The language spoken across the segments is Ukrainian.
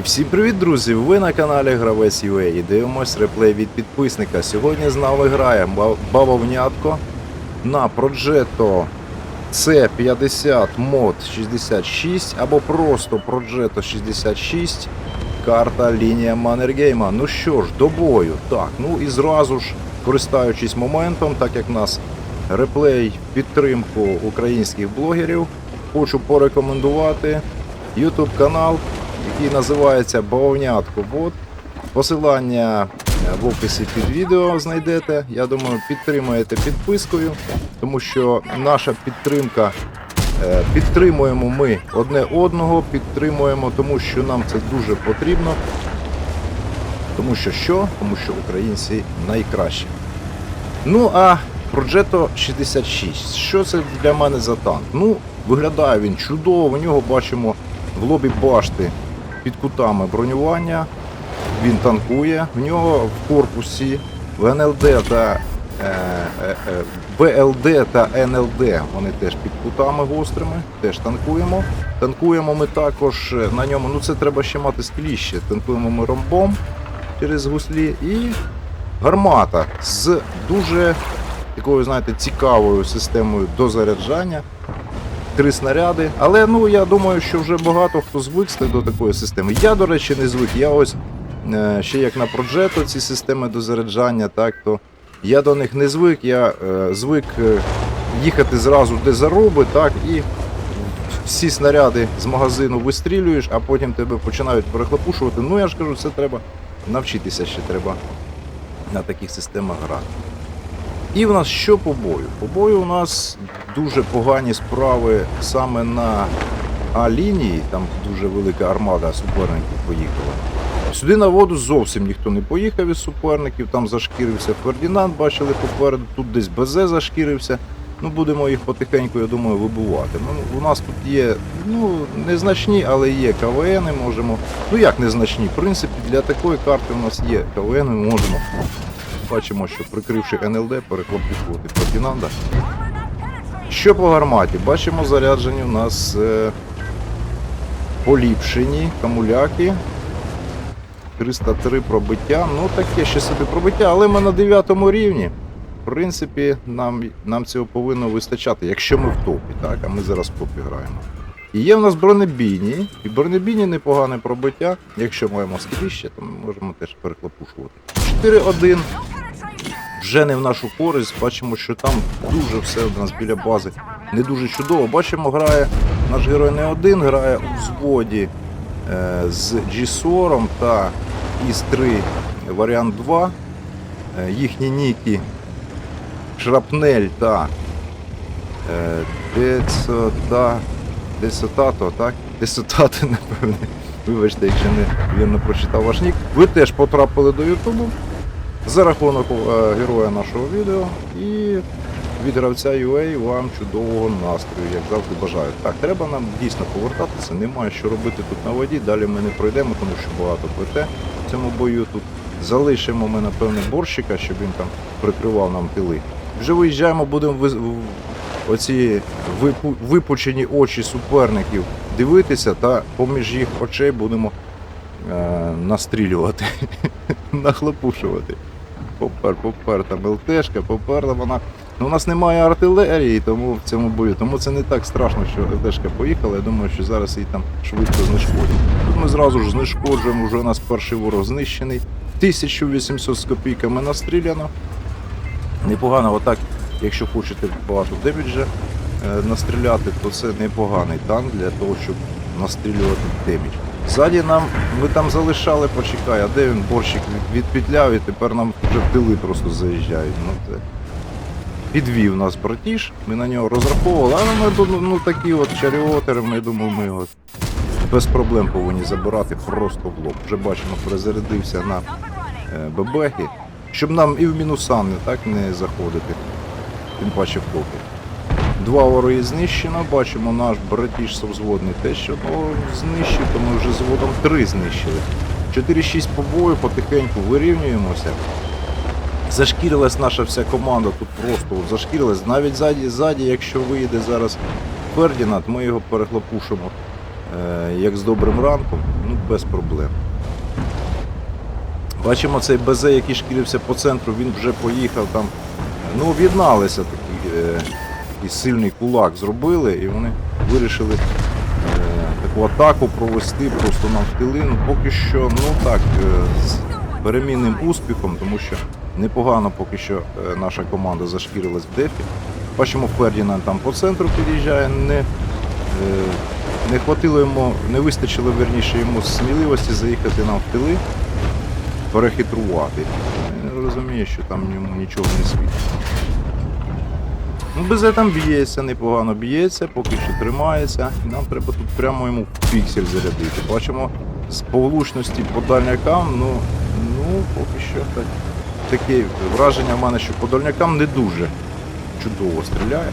І всім привіт, друзі! Ви на каналі Гравець UA і дивимось реплей від підписника. Сьогодні з нами грає Ба- Бавовнятко на Progetto C50 Mod 66 або просто Progetto 66 карта лінія Маннергейма. Ну що ж, до бою. Так, ну і зразу ж, користуючись моментом, так як нас реплей підтримку українських блогерів, хочу порекомендувати YouTube канал, який називається Бавовнятко Бот. Посилання е, в описі під відео знайдете. Я думаю, підтримаєте підпискою, тому що наша підтримка е, підтримуємо ми одне одного, підтримуємо, тому що нам це дуже потрібно. Тому що що? Тому що українці найкращі. Ну а Progetto 66. Що це для мене за танк? Ну, виглядає він чудово. В нього бачимо в лобі башти під кутами бронювання. Він танкує. В нього в корпусі в НЛД та е, е, е, БЛД та НЛД. Вони теж під кутами гострими, теж танкуємо. Танкуємо ми також е, на ньому. Ну це треба ще мати скліще. Танкуємо ми ромбом через гуслі і гармата з дуже такою, знаєте, цікавою системою дозаряджання. Три снаряди. Але ну я думаю, що вже багато хто звикся до такої системи. Я, до речі, не звик. Я ось е, ще як на Progetto ці системи дозаряджання, так то я до них не звик. Я е, звик е, їхати зразу де заруби, так, і всі снаряди з магазину вистрілюєш, а потім тебе починають перехлопушувати. Ну я ж кажу, це треба навчитися ще треба на таких системах грати. І в нас що по бою? По бою у нас дуже погані справи саме на А-лінії, там дуже велика армада суперників поїхала. Сюди на воду зовсім ніхто не поїхав із суперників, там зашкірився Фердінанд, бачили попереду, тут десь БЗ зашкірився. Ну, будемо їх потихеньку, я думаю, вибивати. Ну, у нас тут є, ну, незначні, але є КВН, можемо. Ну як незначні? В принципі, для такої карти у нас є КВН, ми можемо Бачимо, що прикривши НЛД, перехлопушувати Фердінанда. Що по гарматі? Бачимо, заряджені у нас е, поліпшені камуляки. 303 пробиття. Ну таке ще собі пробиття, але ми на 9 рівні. В принципі, нам, нам цього повинно вистачати, якщо ми в топі, так? А ми зараз в граємо. І є в нас бронебійні, і бронебійні непогане пробиття. Якщо маємо скріще, то ми можемо теж перехлопушувати. 4-1 вже не в нашу користь. Бачимо, що там дуже все у нас біля бази не дуже чудово. Бачимо, грає наш герой не один, грає у взводі е, з G-Сором та ІС-3 варіант 2. Е, їхні ніки Шрапнель та е, Децота, Десотато, так? Десотато, напевне. Вибачте, якщо не вірно прочитав ваш нік. Ви теж потрапили до Ютубу за рахунок е, героя нашого відео і від гравця UA вам чудового настрою, як завжди бажаю. Так, треба нам дійсно повертатися, немає що робити тут на воді. Далі ми не пройдемо, тому що багато плете в цьому бою тут. Залишимо ми, напевне, борщика, щоб він там прикривав нам тили. Вже виїжджаємо, будемо в- оці випу... випучені очі суперників дивитися, та поміж їх очей будемо е... настрілювати, нахлопушувати. Попер, попер, там ЛТшка, поперла вона. Ну, у нас немає артилерії, тому в цьому бою. Тому це не так страшно, що ЛТшка поїхала. Я думаю, що зараз її там швидко знешкодять. Тут ми зразу ж знешкоджуємо, вже у нас перший ворог знищений. 1800 з копійками настріляно. Непогано, отак, якщо хочете багато деміджа е, настріляти, то це непоганий танк для того, щоб настрілювати демідж. Ззаді нам, ми там залишали, почекай, а де він борщик від- відпетляв і тепер нам вже в тили просто заїжджають. Ну, це... Підвів нас братіш, ми на нього розраховували, але ми ну, такі от чаріотери, ми думаю, ми його без проблем повинні забирати просто в лоб. Вже бачимо, перезарядився на е, бебехи, щоб нам і в мінусан не так не заходити. Тим паче в топі. Два вороги знищено, бачимо наш братіш совзводний теж одного знищив, то ми вже зводом три знищили. 4-6 по бою, потихеньку вирівнюємося. Зашкірилась наша вся команда тут просто зашкірилась. Навіть ззаді, ззаді, якщо вийде зараз Фердінанд, ми його перехлопушимо е, як з добрим ранком, ну без проблем. Бачимо цей БЗ, який шкірився по центру, він вже поїхав там. Ну, об'єдналися такий, е, такий сильний кулак зробили, і вони вирішили е, таку атаку провести просто нам в тили. Ну, поки що, ну так, е, з перемінним успіхом, тому що непогано поки що е, наша команда зашкірилась в дефі. Бачимо, Фердінанд там по центру під'їжджає, не, е, не хватило йому, не вистачило верніше йому сміливості заїхати нам в тили, перехитрувати. Він розуміє, що там йому нічого не світить. Ну, БЗ там б'ється, непогано б'ється, поки що тримається. Нам треба тут прямо йому піксель зарядити. Бачимо з повлучності по дальнякам, ну, ну поки що так. Таке враження в мене, що по дальнякам не дуже чудово стріляє.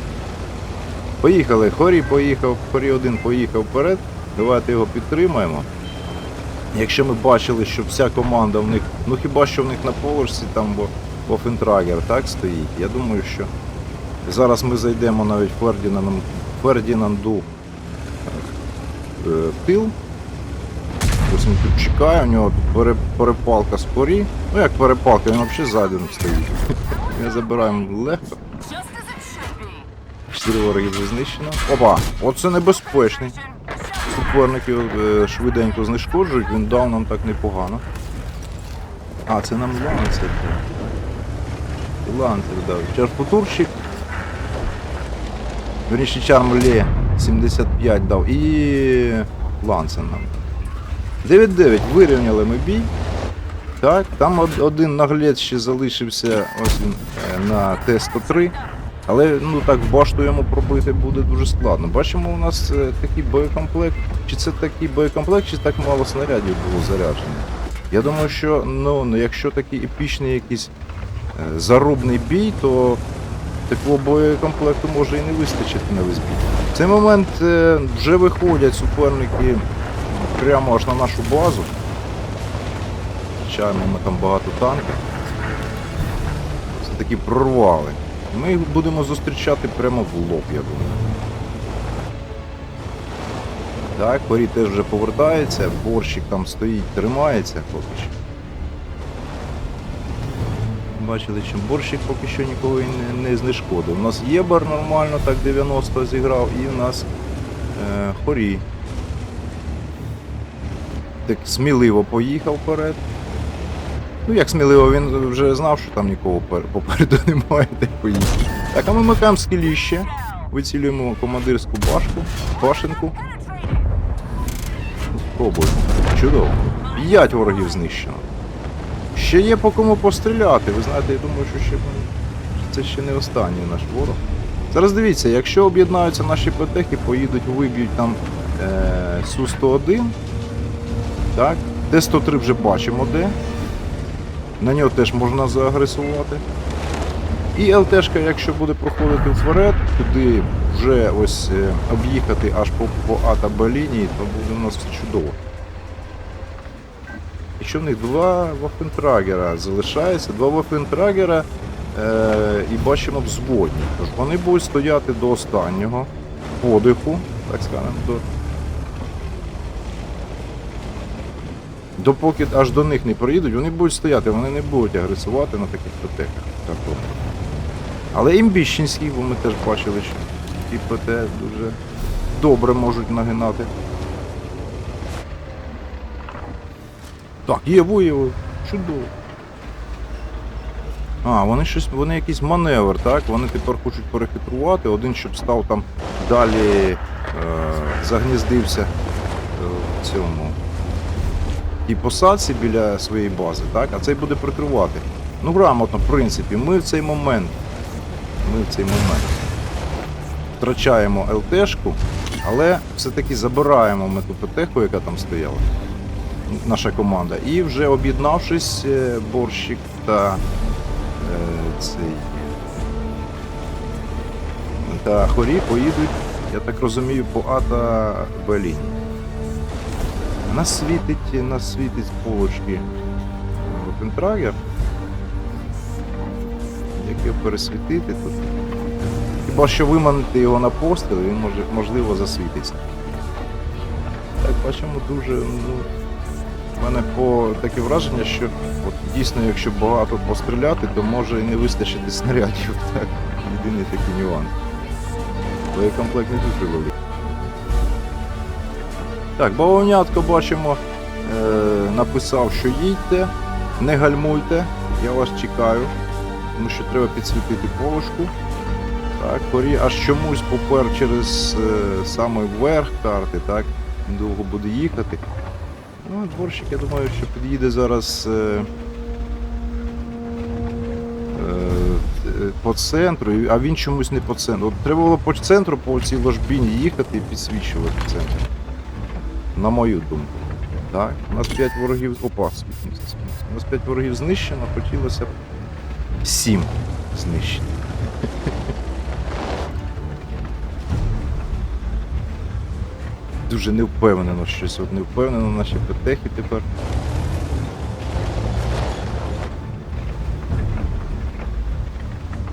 Поїхали, Хорі поїхав, Хорі один поїхав вперед. Давайте його підтримаємо. Якщо ми бачили, що вся команда в них, ну хіба що в них на поверсі там бо Вофентрагер так стоїть. Я думаю, що зараз ми зайдемо навіть Фердінанду, Фердінанду е, тил. Ось він тут чекає, у нього перепалка спорі. Ну як перепалка, він взагалі ззаду стоїть. Ми забираємо легко. Чотири вороги знищено. Опа! Оце небезпечний. Суперники е, швиденько знешкоджують, він дав нам так непогано. А, це нам ланцер дав. Ланцер дав. Чарфутурщик. Верніше Чармле 75 дав. І ланцер нам. 9-9 вирівняли ми бій. Так, там один наглець ще залишився ось він е, на Т-103. Але ну так башту йому пробити буде дуже складно. Бачимо, у нас е, такий боєкомплект. Чи це такий боєкомплект, чи так мало снарядів було заряджено. Я думаю, що ну, ну, якщо такий епічний якийсь зарубний бій, то такого боєкомплекту може і не вистачити на весь бій. В цей момент е, вже виходять суперники прямо аж на нашу базу. Звичайно, ми там багато танків. Все-таки прорвали. Ми їх будемо зустрічати прямо в лоб, я думаю. Так, Порі теж вже повертається, борщик там стоїть, тримається поки що. Бачили, що борщик поки що нікого не, не знешкодив. У нас Єбар нормально, так 90 зіграв, і у нас е, Хорі. Так сміливо поїхав вперед. Ну як сміливо, він вже знав, що там нікого попереду немає, й поїхав. Так, а ми микаємо скеліще, вицілюємо командирську башку, башенку. Спробуємо. Чудово. П'ять ворогів знищено. Ще є по кому постріляти. Ви знаєте, я думаю, що ще це ще не останній наш ворог. Зараз дивіться, якщо об'єднаються наші петехи, поїдуть, виб'ють там е, Су-101. Так, Т-103 вже бачимо де. На нього теж можна заагресувати. І ЛТшка, якщо буде проходити вперед, туди вже ось е, об'їхати аж по, по А та Б лінії, то буде у нас чудово. Якщо в них два Вафентрагера залишається, два Вафентрагера е, і бачимо взводні. Тож вони будуть стояти до останнього подиху, так скажемо, до, допоки аж до них не проїдуть, вони будуть стояти, вони не будуть агресувати на таких. Так. Але імбіщенські, бо ми теж бачили, що ті ПТ дуже добре можуть нагинати. Так, є виявив. Чудово. А, вони щось, вони якийсь маневр, так? Вони тепер хочуть перехитрувати. Один, щоб став там далі е, загніздився е, в цьому тій посадці біля своєї бази, так? А цей буде прикривати. Ну, грамотно, в принципі, ми в цей момент. Ми в цей момент втрачаємо ЛТшку, але все-таки забираємо ми ту ПТХу, яка там стояла наша команда. І вже об'єднавшись, е, борщик та е, цей та хорі поїдуть, я так розумію, по А та Б лінії. Нас світить, нас з полочки Вопентрагер. Як його пересвітити тут? Хіба що виманити його на постріл, він може, можливо засвітиться. Так, бачимо дуже. Ну, в мене по таке враження, що от дійсно, якщо багато постріляти, то може і не вистачити снарядів. Так? Єдиний такий нюанс. Боєкомплект не дуже великий. Так, бавовнятко бачимо, е, написав, що їдьте, не гальмуйте, я вас чекаю, тому що треба підсвітити полошку. Так, корі аж чомусь попер через е, саме верх карти, так, довго буде їхати. Ну, дворщик, я думаю, що під'їде зараз е, е, по центру, а він чомусь не по центру. От треба було по центру, по цій ложбіні їхати і підсвічувати центр. На мою думку. Так, у нас 5 ворогів. Опа. У нас 5 ворогів знищено, хотілося б 7 знищити. Дуже невпевнено щось, от невпевнено наші петехи тепер.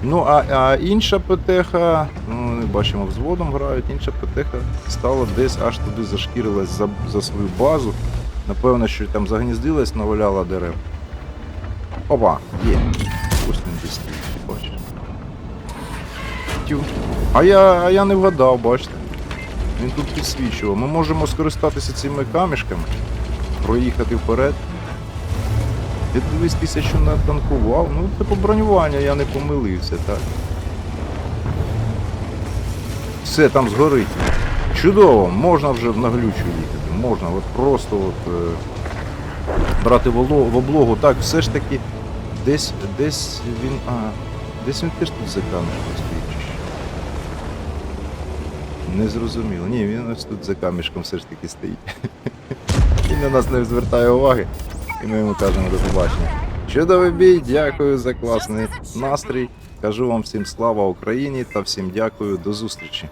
Ну, а, а інша петеха, ну, не бачимо, взводом грають, інша петеха стала десь аж туди зашкірилась за, за свою базу. Напевно, що там загніздилась, наваляла дерев. Опа, є. Ось він десь бачиш. Тю. А я, а я не вгадав, бачите. Він тут підсвічував. Ми можемо скористатися цими камішками, проїхати вперед. Ти дивись, тисячу натанкував. Ну, це по бронювання я не помилився, так. Все, там згорить. Чудово, можна вже в наглючу їхати. Можна, от просто от, е, брати в облогу. Так, все ж таки, десь, десь він. А, десь він теж тут за що? Не зрозуміло. Ні, він ось тут за камішком все ж таки стоїть. Він на нас не звертає уваги. І ми йому кажемо до побачення. Чудовий бій, дякую за класний настрій. Кажу вам всім слава Україні та всім дякую, до зустрічі.